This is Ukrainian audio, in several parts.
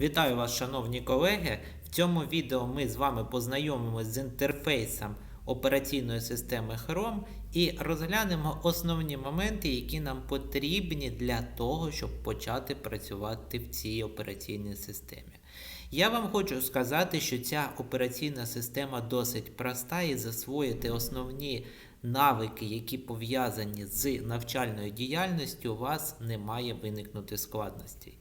Вітаю вас, шановні колеги. В цьому відео ми з вами познайомимось з інтерфейсом операційної системи Chrome і розглянемо основні моменти, які нам потрібні для того, щоб почати працювати в цій операційній системі. Я вам хочу сказати, що ця операційна система досить проста і засвоїти основні навики, які пов'язані з навчальною діяльністю, у вас не має виникнути складностей.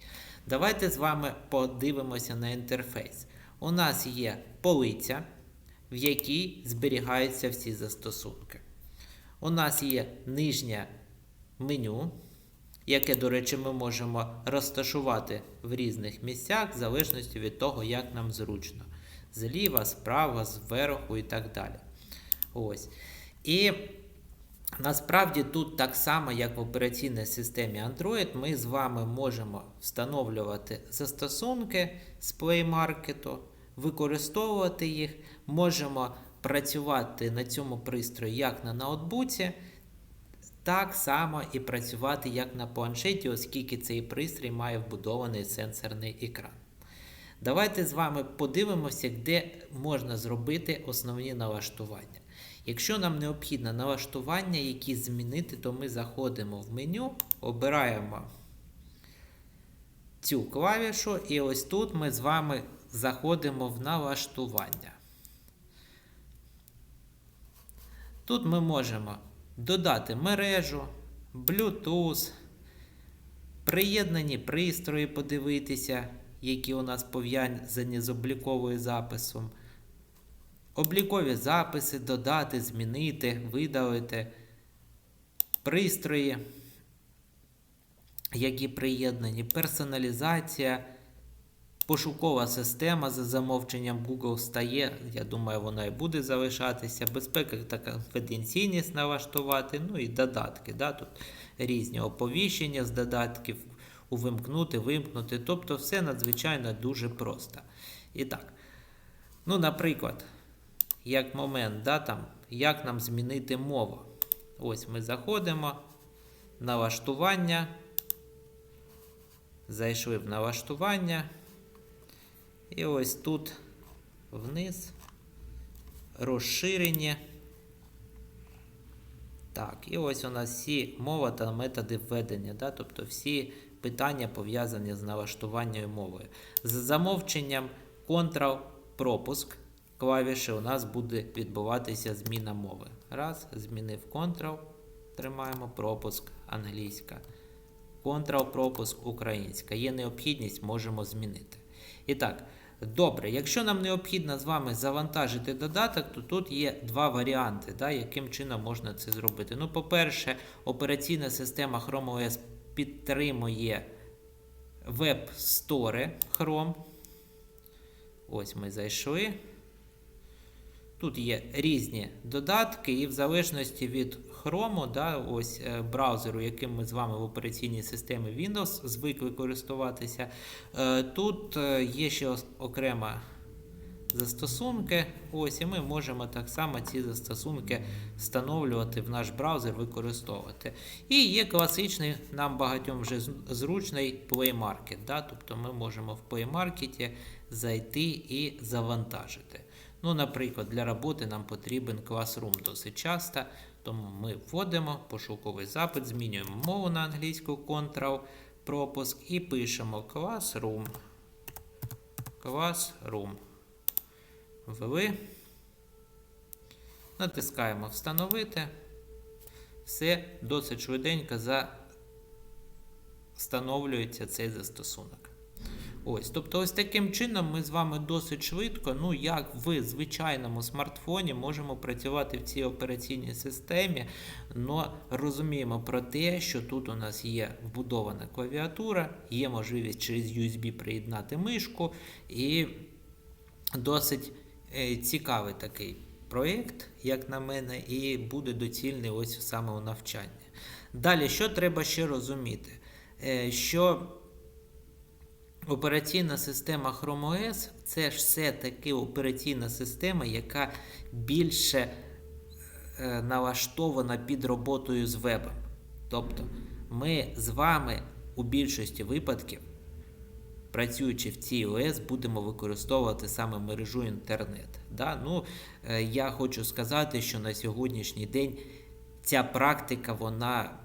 Давайте з вами подивимося на інтерфейс. У нас є полиця, в якій зберігаються всі застосунки. У нас є нижнє меню, яке, до речі, ми можемо розташувати в різних місцях, в залежності від того, як нам зручно. Зліва, справа, зверху і так далі. Ось. І насправді тут так само, як в операційній системі Android, ми з вами можемо встановлювати застосунки з Play Market, використовувати їх, можемо працювати на цьому пристрої як на ноутбуці, так само і працювати як на планшеті, оскільки цей пристрій має вбудований сенсорний екран. Давайте з вами подивимося, де можна зробити основні налаштування. Якщо нам необхідно налаштування, які змінити, то ми заходимо в меню, обираємо цю клавішу, і ось тут ми з вами заходимо в налаштування. Тут ми можемо додати мережу, Bluetooth, приєднані пристрої, подивитися, які у нас пов'язані з обліковою записом. Облікові записи додати, змінити, видалити пристрої, які приєднані, персоналізація, пошукова система за замовченням Google стає. Я думаю, вона і буде залишатися. Безпека та конфіденційність налаштувати, ну і додатки. Да? Тут різні оповіщення з додатків, увімкнути, вимкнути. Тобто все надзвичайно дуже просто. І так, ну, наприклад як момент, да, там, як нам змінити мову. Ось ми заходимо, налаштування. Зайшли в налаштування. І ось тут вниз розширення. Так, і ось у нас всі мова та методи введення, да, тобто всі питання пов'язані з налаштуванням мовою. З замовченням Ctrl-пропуск клавіші у нас буде відбуватися зміна мови. Раз, змінив Ctrl, тримаємо пропуск англійська. Ctrl-пропуск українська. Є необхідність, можемо змінити. І так, добре, якщо нам необхідно з вами завантажити додаток, то тут є два варіанти, да, яким чином можна це зробити. Ну, по-перше, операційна система Chrome OS підтримує веб-стори Chrome. Ось ми зайшли. Тут є різні додатки, і в залежності від Chrome, да, ось е, браузеру, яким ми з вами в операційній системі Windows звикли користуватися, е, тут е, є ще окрема застосунки. Ось, і ми можемо так само ці застосунки встановлювати в наш браузер, використовувати. І є класичний, нам багатьом вже зручний Play Market. Да, тобто ми можемо в Play Market зайти і завантажити. Ну, Наприклад, для роботи нам потрібен Classroom досить часто, тому ми вводимо пошуковий запит, змінюємо мову на англійську Ctrl, пропуск і пишемо Classroom. Classroom. Ввели. Натискаємо Встановити. Все досить швиденько встановлюється цей застосунок. Ось, Тобто, ось таким чином ми з вами досить швидко, ну як в звичайному смартфоні, можемо працювати в цій операційній системі, але розуміємо про те, що тут у нас є вбудована клавіатура, є можливість через USB приєднати мишку, і досить цікавий такий проєкт, як на мене, і буде доцільний ось саме у навчанні. Далі, що треба ще розуміти? Е, що Операційна система Chrome OS це все-таки операційна система, яка більше е, налаштована під роботою з вебом. Тобто ми з вами у більшості випадків працюючи в цій ОС, будемо використовувати саме мережу інтернет. Да? Ну, е, я хочу сказати, що на сьогоднішній день ця практика вона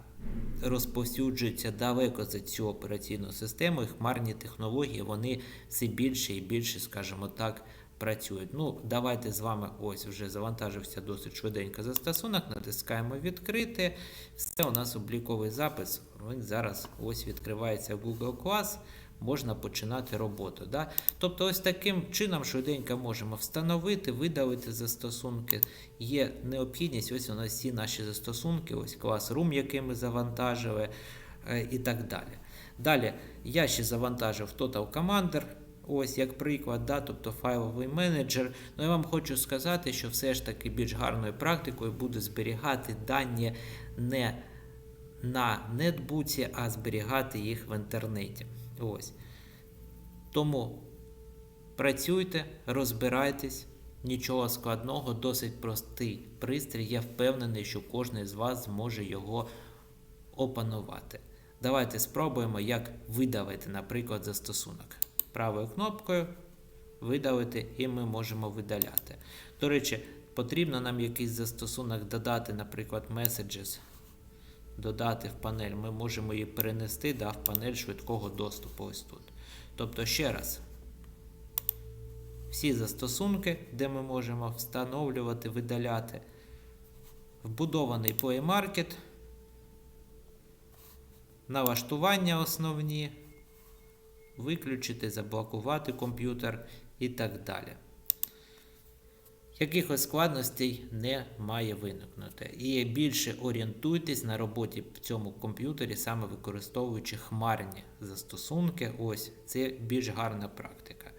розповсюджується далеко за цю операційну систему, і хмарні технології вони все більше і більше, скажімо так, працюють. Ну, давайте з вами ось вже завантажився досить швиденько застосунок, натискаємо відкрити. Все, у нас обліковий запис. Він зараз ось відкривається в Google Class. Можна починати роботу. Да? Тобто, ось таким чином швиденько можемо встановити, видалити застосунки. Є необхідність, ось у нас всі наші застосунки, ось Classroom, який ми завантажили, е, і так далі. Далі я ще завантажив Total Commander, ось як приклад, да, тобто файловий менеджер. Ну я вам хочу сказати, що все ж таки більш гарною практикою буде зберігати дані не на нетбуці, а зберігати їх в інтернеті. Ось. Тому працюйте, розбирайтесь, нічого складного, досить простий пристрій. Я впевнений, що кожен з вас зможе його опанувати. Давайте спробуємо, як видавити, наприклад, застосунок. Правою кнопкою видалити, і ми можемо видаляти. До речі, потрібно нам якийсь застосунок додати, наприклад, Messages. Додати в панель. Ми можемо її перенести да, в панель швидкого доступу ось тут. Тобто, ще раз, всі застосунки, де ми можемо встановлювати, видаляти. Вбудований Play Market, налаштування основні, виключити, заблокувати комп'ютер і так далі. Якихось складностей не має виникнути. І більше орієнтуйтесь на роботі в цьому комп'ютері, саме використовуючи хмарні застосунки. Ось це більш гарна практика.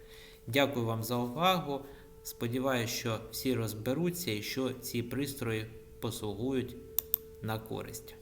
Дякую вам за увагу. Сподіваюся, що всі розберуться і що ці пристрої послугують на користь.